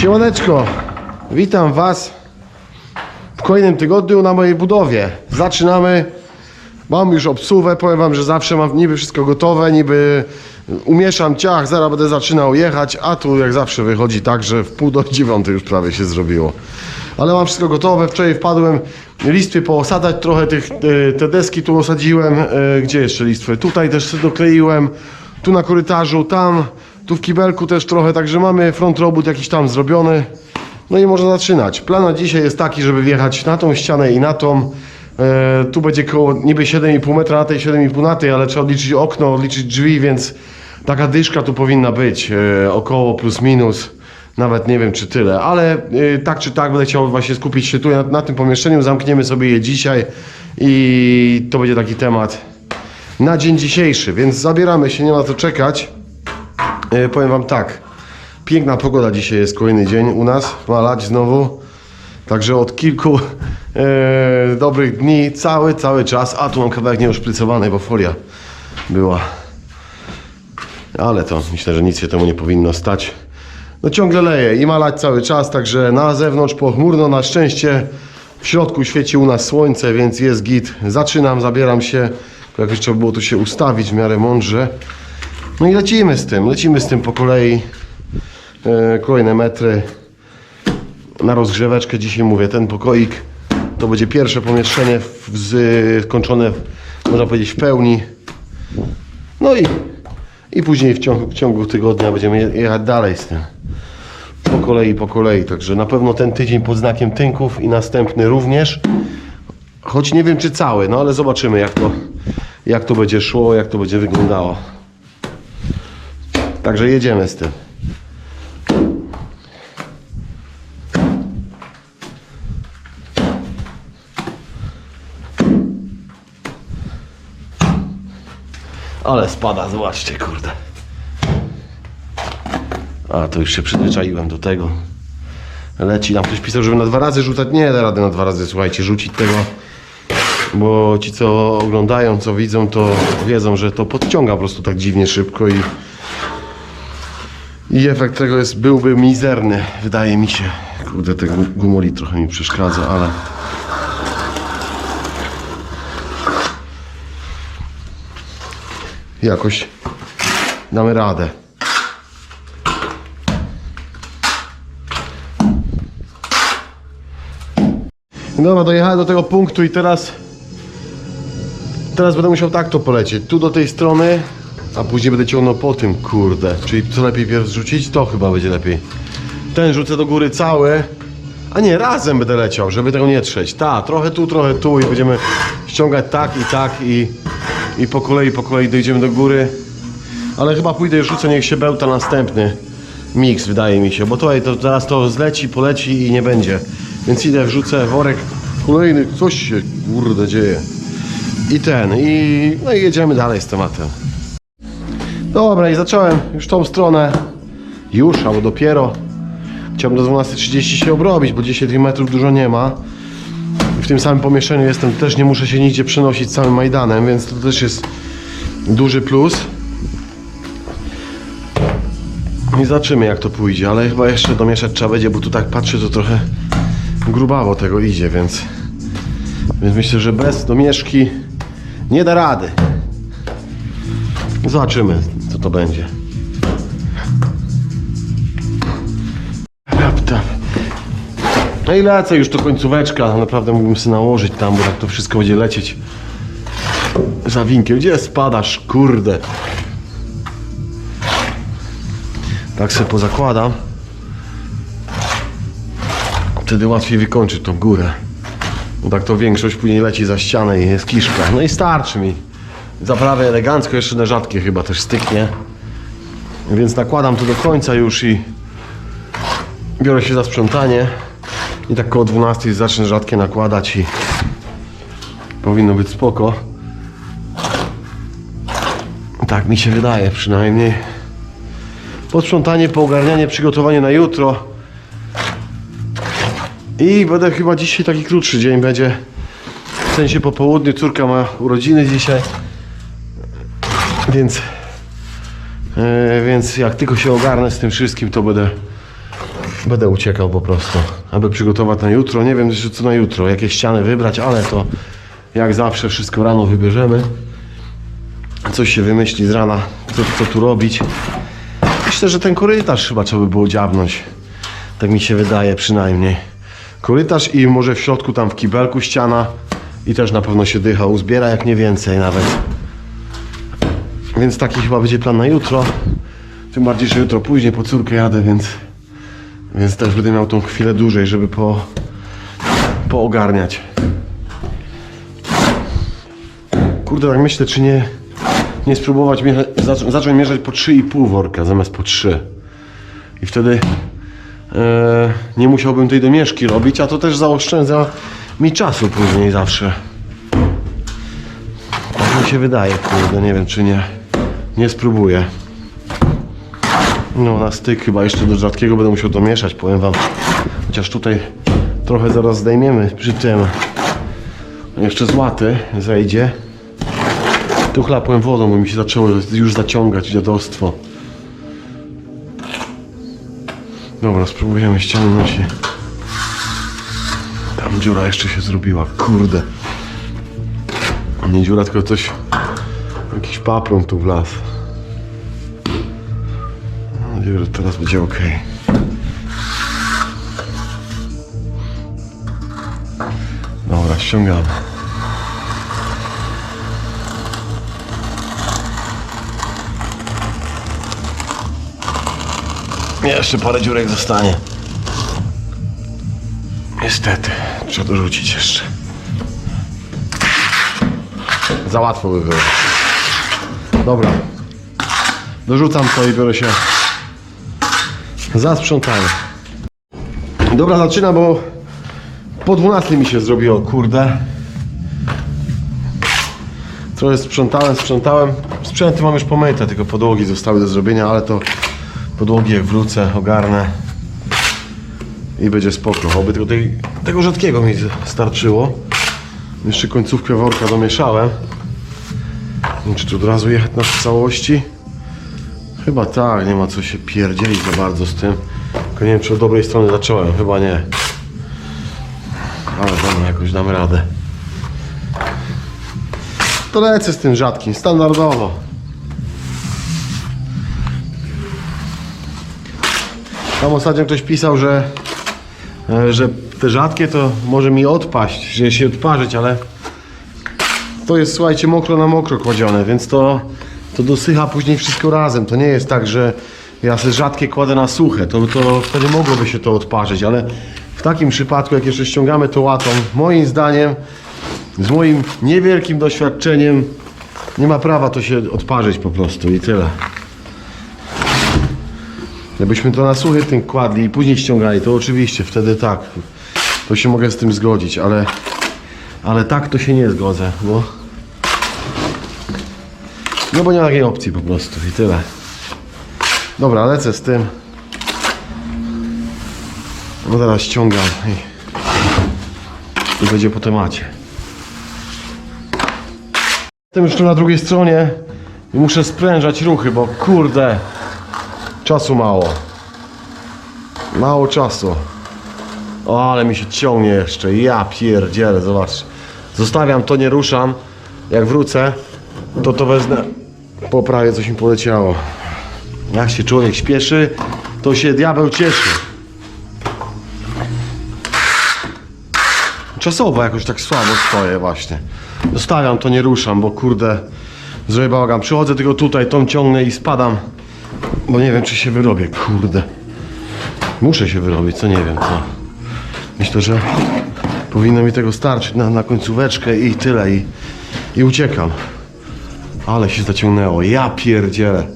Siemaneczko, witam Was w kolejnym tygodniu na mojej budowie. Zaczynamy. Mam już obsuwę, powiem Wam, że zawsze mam niby wszystko gotowe, niby umieszam ciach, zaraz będę zaczynał jechać, a tu jak zawsze wychodzi tak, że w pół do dziewiątej już prawie się zrobiło. Ale mam wszystko gotowe, wczoraj wpadłem listwy poosadać, trochę tych, e, te deski tu osadziłem, E, gdzie jeszcze listwy? Tutaj też dokleiłem, tu na korytarzu, tam, tu w kibelku też trochę, także mamy front robót jakiś tam zrobiony. No i można zaczynać. Plan na dzisiaj jest taki, żeby wjechać na tą ścianę i na tą. E, tu będzie koło niby 7,5 metra na tej, 7,5 na tej, ale trzeba odliczyć okno, odliczyć drzwi, więc taka dyszka tu powinna być. E, około plus minus. Nawet nie wiem czy tyle, ale e, tak czy tak będę chciał właśnie skupić się tu na, na tym pomieszczeniu. Zamkniemy sobie je dzisiaj i to będzie taki temat na dzień dzisiejszy, więc zabieramy się, nie ma co czekać. E, powiem Wam tak. Piękna pogoda dzisiaj jest kolejny dzień u nas, ma lać znowu. Także od kilku e, dobrych dni, cały, cały czas. A tu mam kawałek nieuszprycowany, bo folia była. Ale to myślę, że nic się temu nie powinno stać. No ciągle leje i ma lać cały czas, także na zewnątrz pochmurno, na szczęście w środku świeci u nas słońce, więc jest git. Zaczynam, zabieram się. Jak trzeba było tu się ustawić w miarę mądrze. No i lecimy z tym, lecimy z tym po kolei. E, kolejne metry na rozgrzeweczkę. Dzisiaj mówię, ten pokoik to będzie pierwsze pomieszczenie w, skończone, można powiedzieć, w pełni. No i, i później w ciągu, w ciągu tygodnia będziemy je- jechać dalej z tym. Po kolei, po kolei. Także na pewno ten tydzień pod znakiem tynków i następny również. Choć nie wiem czy cały, no ale zobaczymy jak to, jak to będzie szło, jak to będzie wyglądało. Także jedziemy z tym. Ale spada, zobaczcie, kurde. A, to już się przyzwyczaiłem do tego. Leci, tam ktoś pisał, żeby na dwa razy rzucać. Nie da rady na dwa razy, słuchajcie, rzucić tego. Bo ci, co oglądają, co widzą, to wiedzą, że to podciąga po prostu tak dziwnie szybko i, i efekt tego jest, byłby mizerny, wydaje mi się. Kurde, ten gu- gumoli trochę mi przeszkadza, ale... Jakoś damy radę. Dobra, dojechałem do tego punktu i teraz teraz będę musiał tak to polecieć. Tu do tej strony, a później będę ciągnął po tym, kurde. Czyli co lepiej pierw zrzucić? To chyba będzie lepiej. Ten rzucę do góry cały. A nie, razem będę leciał, żeby tego nie trzeć. Ta, trochę tu, trochę tu i będziemy ściągać tak i tak i, i po kolei, po kolei dojdziemy do góry. Ale chyba pójdę już rzucę, niech się bełta następny miks, wydaje mi się, bo tutaj to zaraz to zleci, poleci i nie będzie. Więc idę, wrzucę worek kolejny, coś się kurde dzieje. I ten, i no i jedziemy dalej z tematem. Dobra, i zacząłem już tą stronę. Już, albo dopiero. Chciałbym do 12.30 się obrobić, bo 10 metrów dużo nie ma. W tym samym pomieszczeniu jestem, też nie muszę się nigdzie przenosić całym Majdanem, więc to też jest duży plus. I zobaczymy jak to pójdzie, ale chyba jeszcze domieszać trzeba będzie, bo tu tak patrzę, to trochę grubawo tego idzie, więc, więc myślę, że bez domieszki nie da rady. Zobaczymy, to będzie. Rapta. No i lecę już to końcóweczka. Naprawdę mógłbym sobie nałożyć tam, bo tak to wszystko będzie lecieć za winkiem. Gdzie spadasz, kurde? Tak sobie pozakładam. Wtedy łatwiej wykończyć tą górę. Bo tak to większość później leci za ścianę i jest kiszka. No i starczy mi. Zaprawię elegancko, jeszcze na rzadkie chyba też styknie. Więc nakładam to do końca już i biorę się za sprzątanie. I tak koło 12 zacznę rzadkie nakładać i powinno być spoko. Tak mi się wydaje przynajmniej. Posprzątanie, poogarnianie, przygotowanie na jutro. I będę chyba dzisiaj taki krótszy dzień będzie. W sensie po południu córka ma urodziny dzisiaj. Więc e, więc jak tylko się ogarnę z tym wszystkim, to będę Będę uciekał po prostu, aby przygotować na jutro. Nie wiem jeszcze co na jutro, jakie ściany wybrać, ale to jak zawsze wszystko rano wybierzemy. Coś się wymyśli z rana, co, co tu robić. Myślę, że ten korytarz chyba trzeba by było dziabnąć. Tak mi się wydaje przynajmniej. Korytarz i może w środku tam w kibelku ściana. I też na pewno się dycha uzbiera, jak nie więcej nawet. Więc taki chyba będzie plan na jutro. Tym bardziej, że jutro później po córkę jadę, więc, więc też będę miał tą chwilę dłużej, żeby po, poogarniać. Kurde, tak myślę, czy nie, nie spróbować mierze, zac- zacząć mierzać po 3,5 worka zamiast po 3. I wtedy e, nie musiałbym tej domieszki robić, a to też zaoszczędza mi czasu później zawsze. Tak mi się wydaje, kurde, nie wiem czy nie, nie spróbuję. No na styk chyba jeszcze do rzadkiego będę musiał domieszać, powiem wam. Chociaż tutaj trochę zaraz zdejmiemy przy tym. Jeszcze z łaty zejdzie. Tu chlapłem wodą, bo mi się zaczęło już zaciągać dziadostwo. Dobra, spróbujemy ściągnąć i... Tam dziura jeszcze się zrobiła, kurde. Nie dziura, tylko coś... Jakiś papron tu wlazł. Mam nadzieję, że teraz będzie ok. Dobra, ściągamy. Jeszcze parę dziurek zostanie. Niestety, trzeba dorzucić jeszcze. Za łatwo by było. Dobra. Dorzucam to i biorę się za sprzątanie. Dobra, zaczynam, bo po 12 mi się zrobiło, kurde. Trochę sprzątałem, sprzątałem. Sprzęty mam już pomyte, tylko podłogi zostały do zrobienia, ale to podłogi jak wrócę, ogarnę i będzie spoko. Oby tylko tej, tego rzadkiego mi starczyło. Jeszcze końcówkę worka domieszałem. Czy tu od razu jechać na całości? Chyba tak, nie ma co się pierdzielić za bardzo z tym. Tylko nie wiem, czy od dobrej strony zacząłem, chyba nie. Ale dobra, jakoś damy radę. To lecę z tym rzadkim, standardowo. Tam ostatnio ktoś pisał, że, e, że te rzadkie to może mi odpaść, że się odparzyć, ale to jest, słuchajcie, mokro na mokro kładzione, więc to, to dosycha później wszystko razem. To nie jest tak, że ja sobie rzadkie kładę na suche, to, to wtedy mogłoby się to odparzyć, ale w takim przypadku, jak jeszcze ściągamy to łatą, moim zdaniem, z moim niewielkim doświadczeniem, nie ma prawa to się odparzyć po prostu i tyle. Jakbyśmy to na suchy tym kładli i później ściągali, to oczywiście wtedy tak, to się mogę z tym zgodzić, ale, ale tak to się nie zgodzę, bo no bo nie ma takiej opcji po prostu i tyle. Dobra, lecę z tym. No teraz ściągam i, i będzie po temacie. Jestem już tu na drugiej stronie i muszę sprężać ruchy, bo kurde, czasu mało. Mało czasu. O, ale mi się ciągnie jeszcze. Ja pierdzielę, zobacz. Zostawiam to, nie ruszam. Jak wrócę, to to wezmę. Poprawię, coś mi poleciało. Jak się człowiek śpieszy, to się diabeł cieszy. Czasowo jakoś tak słabo stoję właśnie. Zostawiam to, nie ruszam, bo kurde, zrobię bałagan. Przychodzę tylko tutaj, tą ciągnę i spadam. Bo nie wiem, czy się wyrobię, kurde. Muszę się wyrobić, co nie wiem, co. Myślę, że powinno mi tego starczyć na, na końcóweczkę i tyle, i, i uciekam. Ale się zaciągnęło, ja pierdzielę.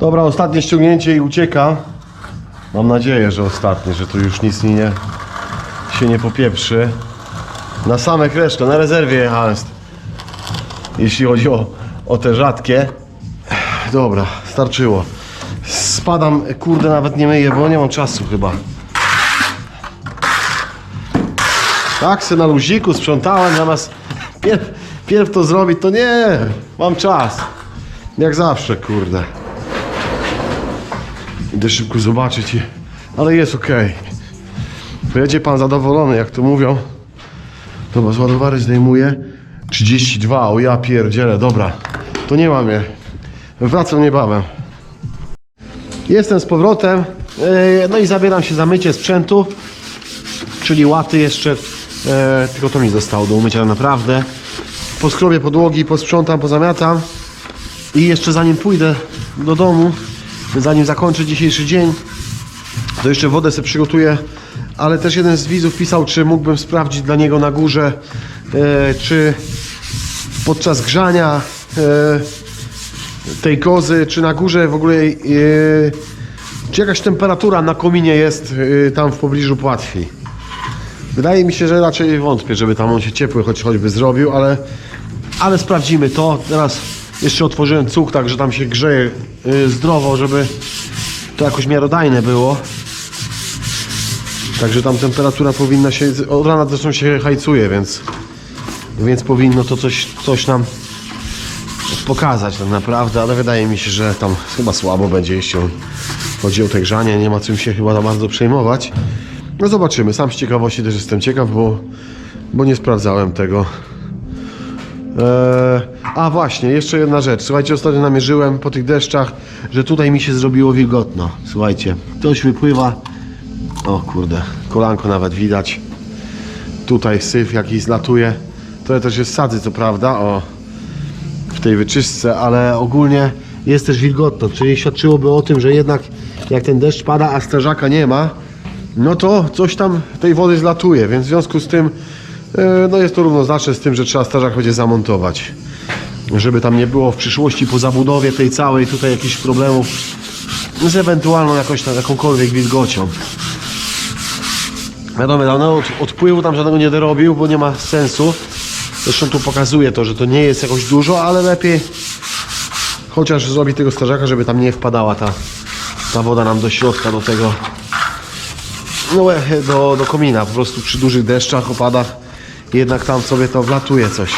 Dobra, ostatnie ściągnięcie i uciekam. Mam nadzieję, że ostatnie, że tu już nic nie, się nie popieprzy. Na same kreszko, na rezerwie jechałem. Jeśli chodzi o, o te rzadkie. Dobra, starczyło. Spadam, kurde, nawet nie myję, bo nie mam czasu chyba. Tak, se na luziku sprzątałem, zamiast pierw, pierw to zrobić, to nie, mam czas. Jak zawsze, kurde. Idę szybko zobaczyć, i- ale jest ok. Będzie pan zadowolony, jak to mówią. Dobra, z ładowary zdejmuję. 32, o ja pierdzielę, dobra. To nie mam je. Wracam niebawem. Jestem z powrotem. e, No i zabieram się za mycie sprzętu. Czyli łaty jeszcze. e, Tylko to mi zostało do umycia naprawdę. Poskrobię podłogi, posprzątam, pozamiatam. I jeszcze zanim pójdę do domu, zanim zakończę dzisiejszy dzień, to jeszcze wodę sobie przygotuję. Ale też jeden z widzów pisał, czy mógłbym sprawdzić dla niego na górze, e, czy podczas grzania e, tej kozy, czy na górze w ogóle, e, czy jakaś temperatura na kominie jest tam w pobliżu płatwi. Wydaje mi się, że raczej wątpię, żeby tam on się ciepły choć, choćby zrobił, ale, ale sprawdzimy to. Teraz jeszcze otworzyłem cuk, tak że tam się grzeje y, zdrowo, żeby to jakoś miarodajne było. Także tam temperatura powinna się, od rana zresztą się hajcuje, więc, więc powinno to coś, coś nam pokazać tak naprawdę, ale wydaje mi się, że tam chyba słabo będzie, jeśli chodzi o te grzanie, nie ma czym się chyba za bardzo przejmować. No zobaczymy, sam z ciekawości też jestem ciekaw, bo, bo nie sprawdzałem tego. Eee, a właśnie, jeszcze jedna rzecz. Słuchajcie, ostatnio namierzyłem po tych deszczach, że tutaj mi się zrobiło wilgotno. Słuchajcie, ktoś wypływa. O kurde, kolanko nawet widać. Tutaj syf jakiś zlatuje. To też jest sadzy, co prawda, o, w tej wyczystce, ale ogólnie jest też wilgotno, czyli świadczyłoby o tym, że jednak jak ten deszcz pada, a strażaka nie ma, no to coś tam tej wody zlatuje, więc w związku z tym e, no jest to równoznaczne z tym, że trzeba strażak będzie zamontować. Żeby tam nie było w przyszłości po zabudowie tej całej tutaj jakichś problemów z ewentualną jakąś tam, jakąkolwiek wilgocią. Wiadomo, no, od, odpływu tam żadnego nie dorobił, bo nie ma sensu. Zresztą tu pokazuje to, że to nie jest jakoś dużo, ale lepiej chociaż zrobić tego strażaka, żeby tam nie wpadała ta, ta woda nam do środka, do tego no, e, do, do komina. Po prostu przy dużych deszczach, opadach jednak tam sobie to wlatuje coś.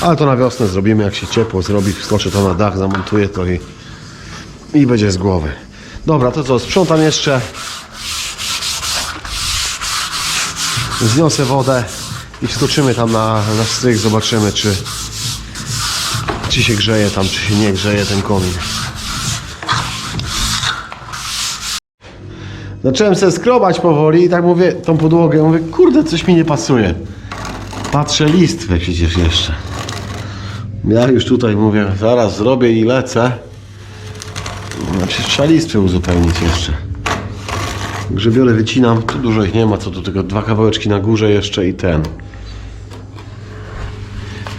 Ale to na wiosnę zrobimy, jak się ciepło zrobi, wskoczę to na dach, zamontuję to i, i będzie z głowy. Dobra, to co, sprzątam jeszcze. Zniosę wodę i wskoczymy tam na, na stryk, zobaczymy czy, czy się grzeje tam, czy się nie grzeje ten komin. Zacząłem sobie skrobać powoli i tak mówię, tą podłogę, mówię, kurde, coś mi nie pasuje. Patrzę listwę przecież jeszcze. Ja już tutaj mówię, zaraz zrobię i lecę. Przecież trzeba listwę uzupełnić jeszcze. Grzebiole wycinam, tu dużo ich nie ma, co tu tylko dwa kawałeczki na górze jeszcze i ten.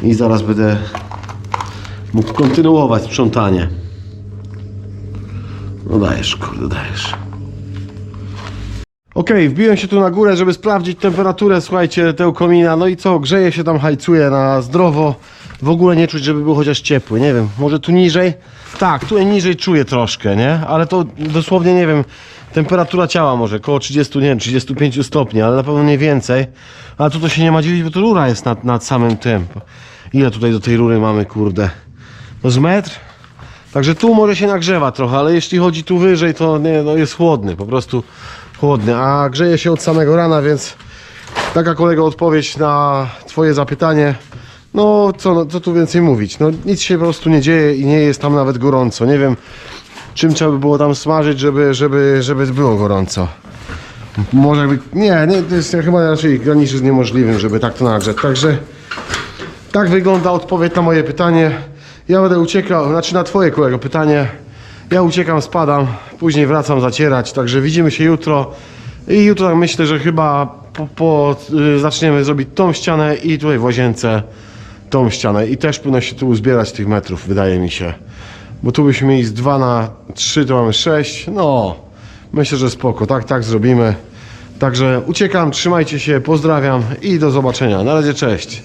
I zaraz będę mógł kontynuować sprzątanie. No dajesz, kurde, dajesz. Okej, wbiłem się tu na górę, żeby sprawdzić temperaturę, słuchajcie, tego komina. No i co, grzeje się tam, hajcuje na zdrowo. W ogóle nie czuć, żeby był chociaż ciepły. Nie wiem, może tu niżej? Tak, tu niżej czuję troszkę, nie? Ale to dosłownie, nie wiem, temperatura ciała może około 30, nie wiem, 35 stopni, ale na pewno nie więcej. Ale tu to się nie ma dziwić, bo to rura jest nad, nad samym tym. Ile tutaj do tej rury mamy, kurde? No z metr? Także tu może się nagrzewa trochę, ale jeśli chodzi tu wyżej, to nie, no jest chłodny, po prostu chłodny, a grzeje się od samego rana, więc taka kolego odpowiedź na twoje zapytanie. No co, no, co tu więcej mówić, no nic się po prostu nie dzieje i nie jest tam nawet gorąco. Nie wiem czym trzeba by było tam smażyć, żeby, żeby, żeby było gorąco. Może jakby, nie, nie, to jest chyba raczej graniczy z niemożliwym, żeby tak to nagrzeć. Także tak wygląda odpowiedź na moje pytanie. Ja będę uciekał, znaczy na twoje kolego pytanie. Ja uciekam, spadam, później wracam zacierać, także widzimy się jutro. I jutro tak myślę, że chyba po, po, y, zaczniemy zrobić tą ścianę i tutaj w łazience tą ścianę. I też powinno się tu uzbierać tych metrów, wydaje mi się. Bo tu byśmy mieli z 2 na 3, to mamy 6. No, myślę, że spoko. Tak, tak zrobimy. Także uciekam, trzymajcie się, pozdrawiam i do zobaczenia. Na razie, cześć.